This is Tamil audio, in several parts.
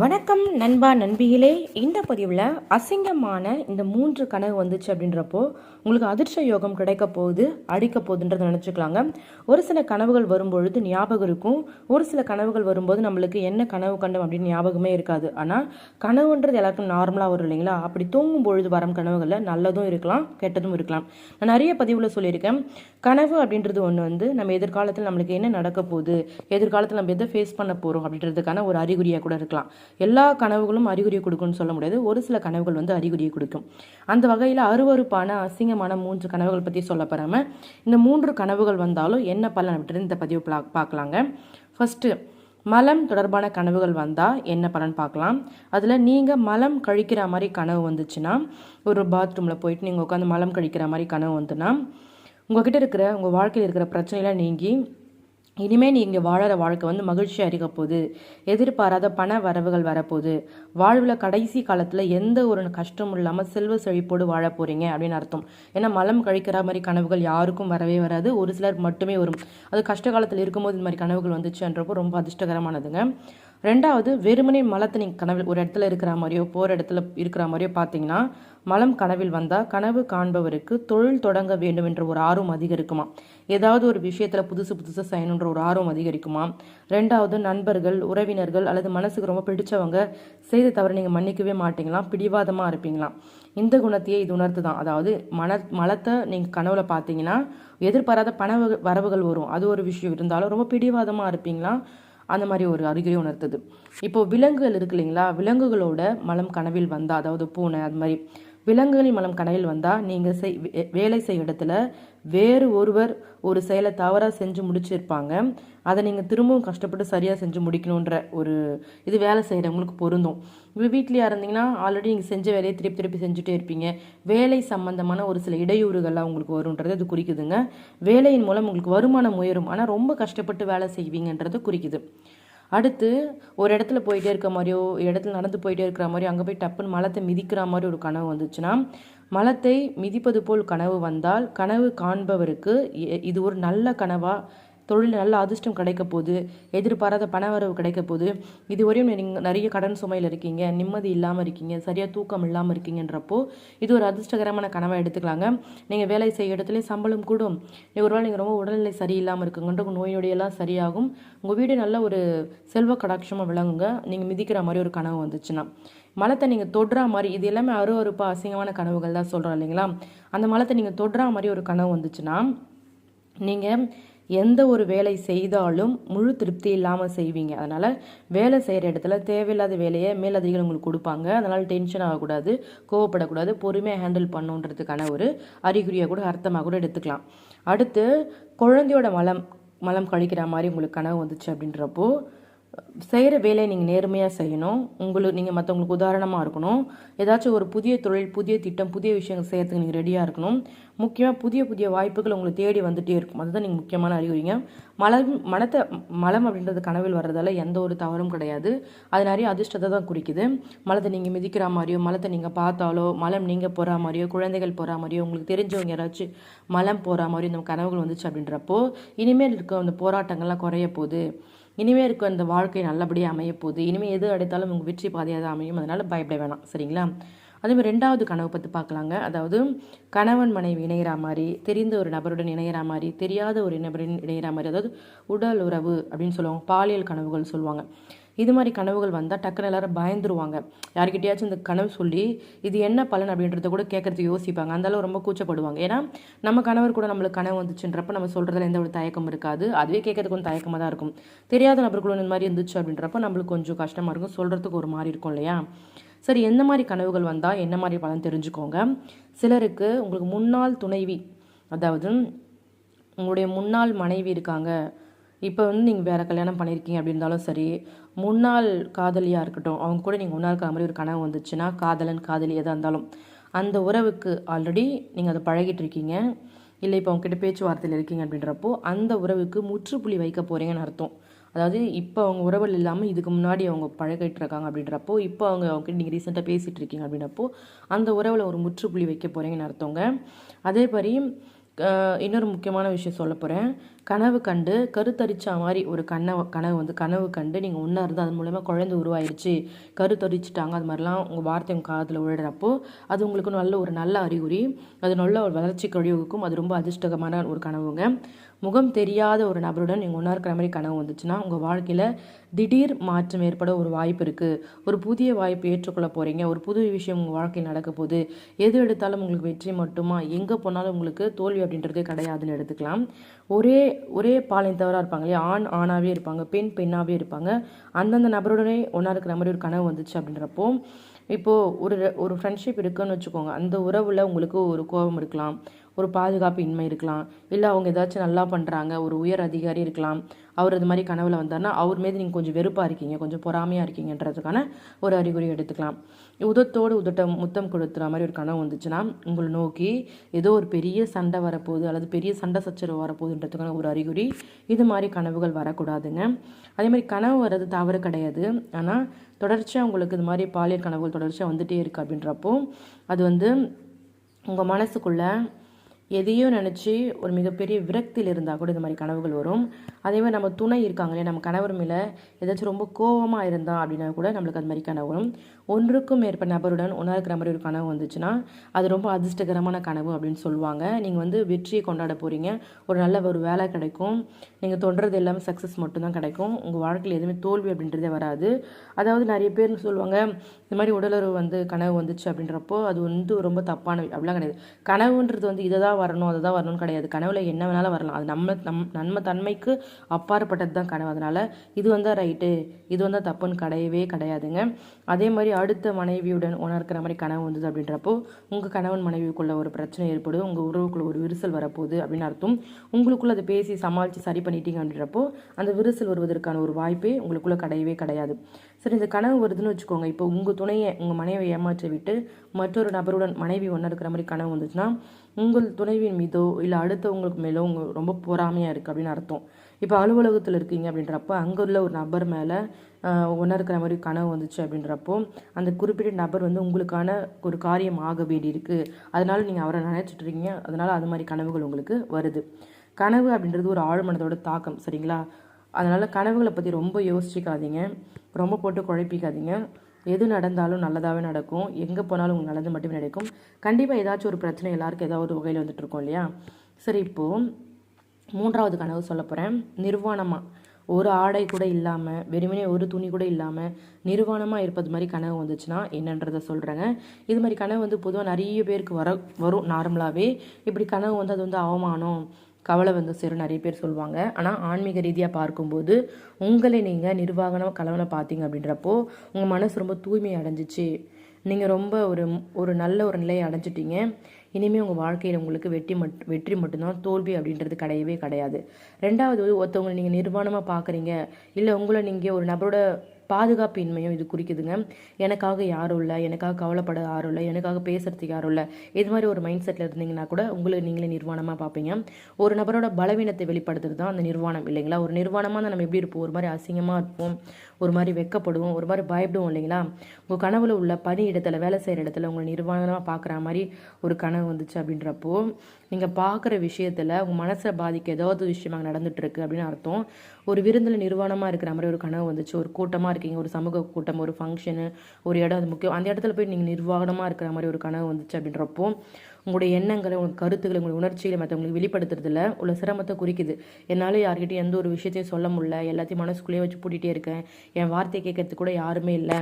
வணக்கம் நண்பா நண்பிகளே. இந்த பதிவில் அசிங்கமான இந்த மூன்று கனவு வந்துச்சு அப்படின்றப்போ உங்களுக்கு அதிர்ஷ்ட யோகம் கிடைக்க போகுது அடிக்க போகுதுன்றதை நினச்சிக்கலாங்க. ஒரு சில கனவுகள் வரும்பொழுது ஞாபகம் இருக்கும். ஒரு சில கனவுகள் வரும்போது நம்மளுக்கு என்ன கனவு கண்டோம் அப்படின்னு ஞாபகமே இருக்காது. ஆனால் கனவுன்றது எல்லாருக்கும் நார்மலாக வரும் இல்லைங்களா? அப்படி தூங்கும் பொழுது வரும் கனவுகளில் நல்லதும் இருக்கலாம் கெட்டதும் இருக்கலாம். நான் நிறைய பதிவில் சொல்லியிருக்கேன். கனவு அப்படின்றது ஒன்று வந்து நம்ம எதிர்காலத்தில் நம்மளுக்கு என்ன நடக்க போகுது எதிர்காலத்தில் நம்ம எதை ஃபேஸ் பண்ண போகிறோம் அப்படின்றதுக்கான ஒரு அறிகுறியாக கூட இருக்கலாம். எல்லா கனவுகளும் அறிகுறியை கொடுக்கும்னு சொல்ல முடியாது. ஒரு சில கனவுகள் வந்து அறிகுறியை கொடுக்கும். அந்த வகையில் அருவருப்பான அசிங்கமான மூன்று கனவுகள் பற்றி சொல்ல போகிறாம இந்த மூன்று கனவுகள் வந்தாலும் என்ன பலன் அப்படின்னு இந்த பதிவு பா- பார்க்கலாங்க ஃபஸ்ட்டு மலம் தொடர்பான கனவுகள் வந்தால் என்ன பலன் பார்க்கலாம் அதில் நீங்கள் மலம் கழிக்கிற மாதிரி கனவு வந்துச்சுன்னா ஒரு பாத்ரூமில் போயிட்டு நீங்கள் உட்காந்து மலம் கழிக்கிற மாதிரி கனவு வந்துன்னா உங்ககிட்ட இருக்கிற உங்கள் வாழ்க்கையில் இருக்கிற பிரச்சனைலாம் நீங்கி இனிமேல் நீங்கள் வாழற வாழ்க்கை வந்து மகிழ்ச்சியாக இருக்க போகுது. எதிர்பாராத பண வரவுகள் வரப்போகுது. வாழ்வில் கடைசி காலத்தில் எந்த ஒரு கஷ்டமும் இல்லாமல் செல்வ செழிப்போடு வாழ போகிறீங்க அப்படின்னு அர்த்தம். ஏன்னா மலம் கழிக்கிற மாதிரி கனவுகள் யாருக்கும் வரவே வராது. ஒரு சிலர் மட்டுமே வரும். அது கஷ்ட காலத்தில் இருக்கும்போது இந்த மாதிரி கனவுகள் வந்துச்சுன்றப்போ ரொம்ப அதிர்ஷ்டகரமானதுங்க. ரெண்டாவது வெறுமனே மலத்தை நீங்கள் கனவில் ஒரு இடத்துல இருக்கிற மாதிரியோ போகிற இடத்துல இருக்கிற மாதிரியோ பார்த்தீங்கன்னா மலம் கனவில் வந்தால் கனவு காண்பவருக்கு தொழில் தொடங்க வேண்டும் என்ற ஒரு ஆர்வம் அதிகரிக்குமா ஏதாவது ஒரு விஷயத்தில் புதுசு புதுசாக செய்யணுன்ற ஒரு ஆர்வம் அதிகரிக்குமா ரெண்டாவது நண்பர்கள் உறவினர்கள் அல்லது மனசுக்கு ரொம்ப பிடிச்சவங்க செய்த தவிர நீங்கள் மன்னிக்கவே மாட்டீங்களாம் பிடிவாதமாக இருப்பீங்களாம் இந்த குணத்தையே இது உணர்த்து தான் அதாவது மன மலத்தை நீங்கள் கனவுல பார்த்தீங்கன்னா எதிர்பாராத பண வரவுகள் வரும். அது ஒரு விஷயம். இருந்தாலும் ரொம்ப பிடிவாதமாக இருப்பீங்களா? அந்த மாதிரி ஒரு அறிகுறி உணர்த்துது. இப்போ விலங்குகள் இருக்கு இல்லைங்களா? விலங்குகளோட மலம் கனவில் வந்தா அதாவது பூனை அது மாதிரி விலங்குகளின் மலம் கடையில் வந்தால் நீங்கள் செய் வே- வேலை செய்யும் இடத்துல வேறு ஒருவர் ஒரு செயலை தவறாக செஞ்சு முடிச்சிருப்பாங்க. அதை நீங்கள் திரும்பவும் கஷ்டப்பட்டு சரியாக செஞ்சு முடிக்கணுன்ற ஒரு இது வேலை செய்கிறவங்களுக்கு பொருந்தும். இப்போ வீட்லையா இருந்தீங்கன்னா ஆல்ரெடி நீங்கள் செஞ்ச வேலையை திருப்பி திருப்பி செஞ்சுட்டே இருப்பீங்க. வேலை சம்மந்தமான ஒரு சில இடையூறுகள்லாம் உங்களுக்கு வரும்ன்றது அது குறிக்குதுங்க. வேலையின் மூலம் உங்களுக்கு வருமானம் உயரும். ஆனால் ரொம்ப கஷ்டப்பட்டு வேலை செய்வீங்கன்றது குறிக்குது. அடுத்து ஒரு இடத்துல போயிட்டே இருக்க மாதிரியோ ஒரு இடத்துல நடந்து போயிட்டே இருக்கிற மாதிரியோ அங்கே போய் டப்புன்னு மலத்தை மிதிக்கிற மாதிரி ஒரு கனவு வந்துச்சுன்னா மலத்தை மிதிப்பது போல் கனவு வந்தால் கனவு காண்பவருக்கு இது ஒரு நல்ல கனவா தொழில் நல்ல அதிர்ஷ்டம் கிடைக்க போகுது எதிர்பாராத பணவரவு கிடைக்க போகுது. இதுவரையும் நீங்கள் நிறைய கடன் சுமையில் இருக்கீங்க நிம்மதி இல்லாமல் இருக்கீங்க சரியாக தூக்கம் இல்லாமல் இருக்கீங்கன்றப்போ இது ஒரு அதிர்ஷ்டகரமான கனவை எடுத்துக்கலாங்க. நீங்கள் வேலை செய்ய இடத்துல சம்பளம் கூடும். ஒரு ஒருவேளை நீங்கள் ரொம்ப உடல்நிலை சரியில்லாமல் இருக்குங்கன்ற உங்கள் நோய் நொடியெல்லாம் சரியாகும். உங்கள் வீடு நல்ல ஒரு செல்வ கடாட்சமாக விளங்குங்க. நீங்கள் மிதிக்கிற மாதிரி ஒரு கனவு வந்துச்சுன்னா. மலத்தை நீங்கள் தொடுறா மாதிரி இது எல்லாமே அருவறுப்பாக அசிங்கமான கனவுகள் தான் சொல்கிறோம் இல்லைங்களா? அந்த மலத்தை நீங்கள் தொடுறா மாதிரி ஒரு கனவு வந்துச்சுன்னா நீங்கள் எந்த ஒரு வேலை செய்தாலும் முழு திருப்தி இல்லாமல் செய்வீங்க. அதனால் வேலை செய்கிற இடத்துல தேவையில்லாத வேலையை மேலதிகாரிகள் உங்களுக்கு கொடுப்பாங்க. அதனால் டென்ஷன் ஆகக்கூடாது கோவப்படக்கூடாது பொறுமையாக ஹேண்டில் பண்ணுன்றதுக்கான ஒரு அறிகுறியாக கூட அர்த்தமாக கூட எடுத்துக்கலாம். அடுத்து குழந்தையோட மலம் மலம் கழிக்கிற மாதிரி உங்களுக்கு கனவு வந்துச்சு அப்படின்றப்போ செய்கிற வேலையை நீங்கள் நேர்மையாக செய்யணும். உங்களுக்கு நீங்கள் மற்றவங்களுக்கு உதாரணமாக இருக்கணும். ஏதாச்சும் ஒரு புதிய தொழில் புதிய திட்டம் புதிய விஷயங்கள் செய்யறதுக்கு நீங்கள் ரெடியாக இருக்கணும். முக்கியமாக புதிய புதிய வாய்ப்புகள் உங்களை தேடி வந்துட்டே இருக்கும். அதுதான் நீங்கள் முக்கியமான அறிகுறிங்க. மலம் மனத்தை மலம் அப்படின்றது கனவில் வர்றதால எந்த ஒரு தவறும் கிடையாது. அது நிறைய அதிர்ஷ்டத்தை தான் குறிக்குது. மலத்தை நீங்கள் மிதிக்கிற மாதிரியோ மலத்தை நீங்கள் பார்த்தாலோ மலம் நீங்கள் போகிற மாதிரியோ குழந்தைகள் போகிற மாதிரியோ உங்களுக்கு தெரிஞ்சவங்க யாராச்சும் மலம் போகிற மாதிரி இந்த கனவுகள் வந்துச்சு அப்படின்றப்போ இனிமேல் இருக்க அந்த போராட்டங்கள்லாம் குறைய போகுது. இனிமேல் இருக்க இந்த வாழ்க்கை நல்லபடியாக அமைய போகுது இனிமேல் எது அடைத்தாலும் உங்கள் வெற்றி பாதையாக தான் அமையும். அதனால் பயப்பட வேணாம். சரிங்களா? அதேமாதிரி ரெண்டாவது கனவு பற்றி பார்க்கலாங்க. அதாவது கணவன் மனைவி இணையிற மாதிரி தெரிந்த ஒரு நபருடன் இணையிற மாதிரி தெரியாத ஒரு நபருடன் இணையிற மாதிரி அதாவது உடல் உறவு அப்படின்னு சொல்லுவாங்க. பாலியல் கனவுகள் சொல்லுவாங்க. இது மாதிரி கனவுகள் வந்தால் டக்குன்னு எல்லாரும் பயந்துருவாங்க. யார்கிட்டயாச்சும் இந்த கனவு சொல்லி இது என்ன பலன் அப்படின்றத கூட கேட்கறதுக்கு யோசிப்பாங்க. அந்த அளவு ரொம்ப கூச்சப்படுவாங்க. ஏன்னா நம்ம கணவர் கூட நம்மளுக்கு கனவு வந்துச்சுன்றப்ப நம்ம சொல்கிறதுல எந்த ஒரு தயக்கம் இருக்காது. அதுவே கேட்கறதுக்கு கொஞ்சம் தயக்கமாக தான் இருக்கும். தெரியாத நபர்களும் இந்த மாதிரி இருந்துச்சு அப்படின்றப்ப நம்மளுக்கு கொஞ்சம் கஷ்டமாக இருக்கும். சொல்கிறதுக்கு ஒரு மாதிரி இருக்கும் இல்லையா? சரி எந்த மாதிரி கனவுகள் வந்தால் என்ன மாதிரி பலன் தெரிஞ்சுக்கோங்க. சிலருக்கு உங்களுக்கு முன்னாள் துணைவி அதாவது உங்களுடைய முன்னாள் மனைவி இருக்காங்க. இப்போ வந்து நீங்கள் வேறு கல்யாணம் பண்ணியிருக்கீங்க அப்படி இருந்தாலும் சரி முன்னாள் காதலியாக இருக்கட்டும் அவங்க கூட நீங்கள் முன்னாள் மாதிரி ஒரு கனவு வந்துச்சுன்னா காதலன் காதலி எதாக இருந்தாலும் அந்த உறவுக்கு ஆல்ரெடி நீங்கள் அதை பழகிட்டு இருக்கீங்க. இல்லை இப்போ அவங்ககிட்ட பேச்சுவார்த்தையில் இருக்கீங்க அப்படின்றப்போ அந்த உறவுக்கு முற்றுப்புள்ளி வைக்க போகிறீங்கன்னு அர்த்தம். அதாவது இப்போ அவங்க உறவுகள் இல்லாமல் இதுக்கு முன்னாடி அவங்க பழகிட்டு இருக்காங்க அப்படின்றப்போ இப்போ அவங்க அவங்ககிட்ட நீங்கள் ரீசெண்டாக பேசிகிட்டு இருக்கீங்க அப்படின்றப்போ அந்த உறவில் ஒரு முற்றுப்புள்ளி வைக்க போகிறீங்கன்னு அர்த்தங்க. அதே மாதிரி இன்னொரு முக்கியமான விஷயம் சொல்ல போகிறேன் கனவு கண்டு கருத்தரிச்சா மாதிரி ஒரு கனவு கனவு வந்து கனவு கண்டு நீங்கள் ஒன்றா இருந்து அது மூலயமா குழந்தை உருவாயிருச்சு கருத்தரிச்சிட்டாங்க அது மாதிரிலாம் உங்கள் வார்த்தை உங்கள் காதில் விழுறப்போ அது உங்களுக்கு நல்ல ஒரு நல்ல அறிகுறி அது நல்ல ஒரு வளர்ச்சி கழிவுக்கும் அது ரொம்ப அதிர்ஷ்டகமான ஒரு கனவுங்க. முகம் தெரியாத ஒரு நபருடன் நீங்கள் ஒன்றா இருக்கிற மாதிரி கனவு வந்துச்சுன்னா உங்கள் வாழ்க்கையில் திடீர் மாற்றம் ஏற்பட ஒரு வாய்ப்பு இருக்குது ஒரு புதிய வாய்ப்பு ஏற்றுக்கொள்ள போகிறீங்க ஒரு புது விஷயம் உங்கள் வாழ்க்கையில் நடக்க போகுது. எது எடுத்தாலும் உங்களுக்கு வெற்றி மட்டுமா? எங்கே போனாலும் உங்களுக்கு தோல்வி அப்படின்றதே கிடையாதுன்னு எடுத்துக்கலாம். ஒரே ஒரே பாலினத்தவராக இருப்பாங்க இல்லையா? ஆண் ஆணாகவே இருப்பாங்க. பெண் பெண்ணாகவே இருப்பாங்க. அந்தந்த நபருடனே ஒன்றா இருக்கிற மாதிரி ஒரு கனவு வந்துச்சு அப்படின்றப்போ இப்போது ஒரு ஒரு ஃப்ரெண்ட்ஷிப் இருக்குன்னு வச்சுக்கோங்க. அந்த உறவில் உங்களுக்கு ஒரு கோபம் இருக்கலாம். ஒரு பாதுகாப்பு இன்மை இருக்கலாம். இல்லை அவங்க ஏதாச்சும் நல்லா பண்ணுறாங்க ஒரு உயர் அதிகாரி இருக்கலாம். அவர் இது மாதிரி கனவுல வந்தார்னா அவர் மீது நீங்கள் கொஞ்சம் வெறுப்பாக இருக்கீங்க கொஞ்சம் பொறாமையாக இருக்கீங்கன்றதுக்கான ஒரு அறிகுறி எடுத்துக்கலாம். உதத்தோடு உதட்டம் முத்தம் கொடுத்துற மாதிரி ஒரு கனவு வந்துச்சுன்னா உங்களை நோக்கி ஏதோ ஒரு பெரிய சண்டை வரப்போகுது அல்லது பெரிய சண்டை சச்சரவு வரப்போகுதுன்றதுக்கான ஒரு அறிகுறி இது மாதிரி கனவுகள் வரக்கூடாதுங்க. அதே மாதிரி கனவு வர்றது தவறு கிடையாது. ஆனால் தொடர்ச்சியாக உங்களுக்கு இது மாதிரி பாலியல் கனவுகள் தொடர்ச்சியாக வந்துட்டே இருக்குது அப்படின்றப்போ அது வந்து உங்கள் மனசுக்குள்ளே எதையோ நினச்சி ஒரு மிகப்பெரிய விரக்தியில் இருந்தால் கூட இந்த மாதிரி கனவுகள் வரும். அதே மாதிரி நம்ம துணை இருக்காங்களே நம்ம கணவர் மேலே ஏதாச்சும் ரொம்ப கோவமாக இருந்தால் அப்படின்னா கூட நம்மளுக்கு அது மாதிரி கனவு வரும். ஒன்றுக்கும் மேற்பட்ட நபருடன் ஒன்றா இருக்கிற மாதிரி ஒரு கனவு வந்துச்சுன்னா அது ரொம்ப அதிர்ஷ்டகரமான கனவு அப்படின்னு சொல்லுவாங்க. நீங்கள் வந்து வெற்றியை கொண்டாட போகிறீங்க ஒரு நல்ல ஒரு வேலை கிடைக்கும். நீங்கள் தொடுறது எல்லாமே சக்ஸஸ் மட்டும்தான் கிடைக்கும். உங்கள் வாழ்க்கையில் எதுவுமே தோல்வி அப்படின்றதே வராது. அதாவது நிறைய பேர் சொல்லுவாங்க இந்த மாதிரி உடலுறவு வந்து கனவு வந்துச்சு அப்படின்றப்போ அது வந்து ரொம்ப தப்பான அப்படிலாம் கிடையாது. கனவுன்றது வந்து இதை தான் வரணும் அதை தான் வரணும்னு கிடையாது. கனவுல என்ன வேணாலும் வரலாம். அது நம்ம நம் நன்மை தன்மைக்கு அப்பாற்பட்டது தான் கனவு. அதனால் இது வந்தால் ரைட்டு இது வந்தால் தப்புன்னு கிடையவே கிடையாதுங்க. அதே மாதிரி அடுத்த மனைவியுடன் உணர்க்கிற மாதிரி கனவு வந்தது அப்படின்றப்போ உங்கள் கணவன் மனைவிக்குள்ள ஒரு பிரச்சனை ஏற்படும். உங்கள் உறவுக்குள்ளே ஒரு விரிசல் வரப்போகுது அப்படின்னு அர்த்தம். உங்களுக்குள்ள அதை பேசி சமாளித்து சரி பண்ணிட்டீங்க அப்படின்றப்போ அந்த விரிசல் வருவதற்கான ஒரு வாய்ப்பே உங்களுக்குள்ளே கிடையவே கிடையாது. சரி இந்த கனவு வருதுன்னு வச்சுக்கோங்க. இப்போ உங்கள் துணையை உங்கள் மனைவியை ஏமாற்றி விட்டு மற்றொரு நபருடன் மனைவி ஒன்றா இருக்கிற மாதிரி கனவு வந்துச்சுன்னா உங்கள் துணைவின் மீதோ இல்லை அடுத்தவங்களுக்கு மேலோ உங்கள் ரொம்ப பொறாமையாக இருக்குது அப்படின்னு அர்த்தம். இப்போ அலுவலகத்தில் இருக்கீங்க அப்படின்றப்ப அங்கே உள்ள ஒரு நபர் மேலே இருக்கிற மாதிரி கனவு வந்துச்சு அப்படின்றப்போ அந்த குறிப்பிட்ட நபர் வந்து உங்களுக்கான ஒரு காரியம் ஆக வேண்டியிருக்கு. அதனால நீங்கள் அவரை நினச்சிட்டு இருக்கீங்க. அதனால அது மாதிரி கனவுகள் உங்களுக்கு வருது. கனவு அப்படின்றது ஒரு ஆழ்மனதோட தாக்கம் சரிங்களா? அதனால் கனவுகளை பற்றி ரொம்ப யோசிச்சிக்காதீங்க. ரொம்ப போட்டு குழப்பிக்காதீங்க. எது நடந்தாலும் நல்லதாகவே நடக்கும். எங்கே போனாலும் உங்களுக்கு நல்லது மட்டுமே நடக்கும். கண்டிப்பாக ஏதாச்சும் ஒரு பிரச்சனை எல்லாருக்கும் ஏதாவது ஒரு வகையில் வந்துட்டு இருக்கோம் இல்லையா? சரி இப்போது மூன்றாவது கனவு சொல்ல போகிறேன் நிர்வாணமாக ஒரு ஆடை கூட இல்லாமல் வெறுமனே ஒரு துணி கூட இல்லாமல் நிர்வாணமாக இருப்பது மாதிரி கனவு வந்துச்சுன்னா என்னன்றதை சொல்கிறேங்க இது மாதிரி கனவு வந்து பொதுவாக நிறைய பேருக்கு வர வரும் நார்மலாகவே இப்படி கனவு வந்து அது வந்து அவமானம் கவலை வந்து சேரும் நிறைய பேர் சொல்லுவாங்க. ஆனால் ஆன்மீக ரீதியாக பார்க்கும்போது உங்களை நீங்கள் நிர்வாகனம் கலவனை பார்த்தீங்க அப்படின்றப்போ உங்கள் மனசு ரொம்ப தூய்மை அடைஞ்சிச்சு. நீங்கள் ரொம்ப ஒரு ஒரு நல்ல ஒரு நிலையை அடைஞ்சிட்டீங்க. இனிமேல் உங்கள் வாழ்க்கையில் உங்களுக்கு வெற்றி மட் வெற்றி மட்டும்தான் தோல்வி அப்படின்றது கிடையவே கிடையாது. ரெண்டாவது ஒருத்தவங்களை நீங்கள் நிர்வாணமாக பார்க்குறீங்க. இல்லை உங்களை நீங்கள் ஒரு நபரோட பாதுகாப்பு இன்மையும் இது குறிக்குதுங்க. எனக்காக யாரும் இல்லை எனக்காக கவலைப்பட யாரும் இல்லை எனக்காக பேசுறதுக்கு யாரும் இல்லை. இது மாதிரி ஒரு மைண்ட் செட்டில் இருந்தீங்கன்னா கூட உங்களை நீங்களே நிர்வாணமாக பார்ப்பீங்க. ஒரு நபரோட பலவீனத்தை வெளிப்படுத்துறது தான் அந்த நிர்வாணம் இல்லைங்களா? ஒரு நிர்வாணமாக நம்ம எப்படி இருப்போம்? ஒரு மாதிரி அசிங்கமாக இருப்போம். ஒரு மாதிரி வெக்கப்படுவோம் ஒரு மாதிரி பயப்படுவோம் இல்லைங்களா? உங்கள் கனவுல உள்ள பணி இடத்துல வேலை செய்கிற இடத்துல உங்களை நிர்வாணமாக பார்க்குற மாதிரி ஒரு கனவு வந்துச்சு அப்படின்றப்போ நீங்கள் பார்க்குற விஷயத்தில் உங்கள் மனசை பாதிக்க ஏதாவது விஷயமாக அங்கே இருக்கு அப்படின்னு அர்த்தம். ஒரு விருந்தில் நிர்வாணமாக இருக்கிற மாதிரி ஒரு கனவு வந்துச்சு. ஒரு கூட்டமாக இருக்கீங்க ஒரு சமூக கூட்டம் ஒரு ஃபங்க்ஷனு ஒரு இடம் அது முக்கியம். அந்த இடத்துல போய் நீங்கள் நிர்வாணமாக இருக்கிற மாதிரி ஒரு கனவு வந்துச்சு அப்படின்றப்போ உங்களுடைய எண்ணங்களை உங்கள் கருத்துக்களை உங்களுடைய உணர்ச்சிகளை மற்றவங்களுக்கு வெளிப்படுத்துறதுல உள்ள சிரமத்தை குறிக்குது. என்னால் யார்கிட்டையும் எந்த ஒரு விஷயத்தையும் சொல்ல முடியல. எல்லாத்தையும் மனசுக்குள்ளேயே வச்சு பூட்டிகிட்டே இருக்கேன். என் வார்த்தையை கேட்கறதுக்கு கூட யாருமே இல்லை.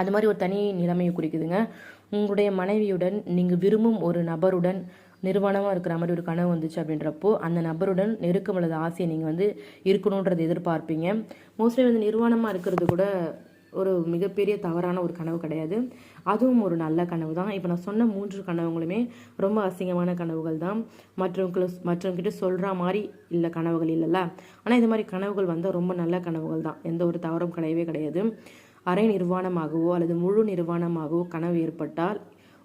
அது மாதிரி ஒரு தனி நிலைமையை குறிக்குதுங்க. உங்களுடைய மனைவியுடன் நீங்கள் விரும்பும் ஒரு நபருடன் நிர்வாணமாக இருக்கிற மாதிரி ஒரு கனவு வந்துச்சு அப்படின்றப்போ அந்த நபருடன் நெருக்கம் அல்லது ஆசையை நீங்கள் வந்து இருக்கணுன்றது எதிர்பார்ப்பீங்க. மோஸ்ட்லி வந்து நிர்வாணமாக இருக்கிறது கூட ஒரு மிகப்பெரிய தவறான ஒரு கனவு கிடையாது. அதுவும் ஒரு நல்ல கனவு தான். இப்போ நான் சொன்ன மூன்று கனவுகளுமே ரொம்ப அசிங்கமான கனவுகள் தான். மற்றவங்களை மற்றவங்கிட்ட சொல்கிற மாதிரி இல்லை கனவுகள் இல்லைல்ல. ஆனால் இது மாதிரி கனவுகள் வந்தால் ரொம்ப நல்ல கனவுகள் தான். எந்த ஒரு தவறும் கிடையவே கிடையாது. அரை நிர்வாணமாகவோ அல்லது முழு நிர்வாணமாகவோ கனவு ஏற்பட்டால்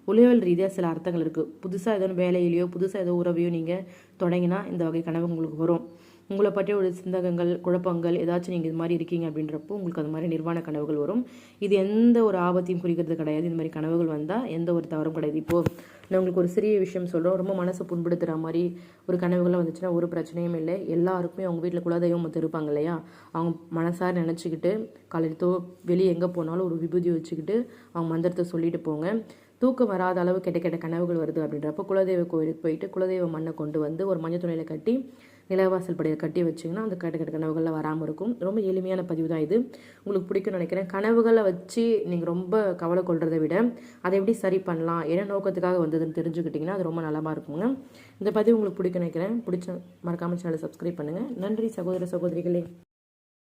உளவியல் ரீதியாக சில அர்த்தங்கள் இருக்குது புதுசாக ஏதோ வேலையிலையோ புதுசாக ஏதோ உறவையோ நீங்கள் தொடங்கினா இந்த வகை கனவு உங்களுக்கு வரும். உங்களை பற்றிய ஒரு சிந்தகங்கள் குழப்பங்கள் ஏதாச்சும் நீங்கள் இது மாதிரி இருக்கீங்க அப்படின்றப்போ உங்களுக்கு அது மாதிரி நிர்வாண கனவுகள் வரும். இது எந்த ஒரு ஆபத்தையும் குறிக்கிறது கிடையாது. இந்த மாதிரி கனவுகள் வந்தால் எந்த ஒரு தவறும் கிடையாது. இப்போது நான் உங்களுக்கு ஒரு சிறிய விஷயம் சொல்கிறோம் ரொம்ப மனசை புண்படுத்துகிற மாதிரி ஒரு கனவுகள்லாம் வந்துச்சுன்னா ஒரு பிரச்சனையும் இல்லை. எல்லாருக்குமே அவங்க வீட்டில் குலதெய்வம் மற்ற இருப்பாங்க இல்லையா? அவங்க மனசார நினச்சிக்கிட்டு காலையில் தோ வெளியே எங்கே போனாலும் ஒரு விபூதி வச்சுக்கிட்டு அவங்க மந்திரத்தை சொல்லிட்டு போங்க. தூக்கம் வராத அளவு கெட்ட கெட்ட கனவுகள் வருது அப்படின்றப்ப குலதெய்வ கோயிலுக்கு போயிட்டு குலதெய்வ மண்ணை கொண்டு வந்து ஒரு மஞ்சள் துணியில் கட்டி நிலவாசல் படியில் கட்டி வச்சிங்கன்னா அந்த கெட்ட கெட்ட கனவுகள்லாம் வராமல் இருக்கும். ரொம்ப எளிமையான பதிவு தான் இது. உங்களுக்கு பிடிக்கும்னு நினைக்கிறேன். கனவுகளை வச்சு நீங்கள் ரொம்ப கவலை கொள்றதை விட அதை எப்படி சரி பண்ணலாம் என்ன நோக்கத்துக்காக வந்ததுன்னு தெரிஞ்சுக்கிட்டிங்கன்னா அது ரொம்ப நலமாக இருக்குங்க. இந்த பதிவு உங்களுக்கு பிடிக்கும் நினைக்கிறேன். பிடிச்ச மறக்காமல் சேனலை சப்ஸ்கிரைப் பண்ணுங்கள் நன்றி சகோதர சகோதரிகளே.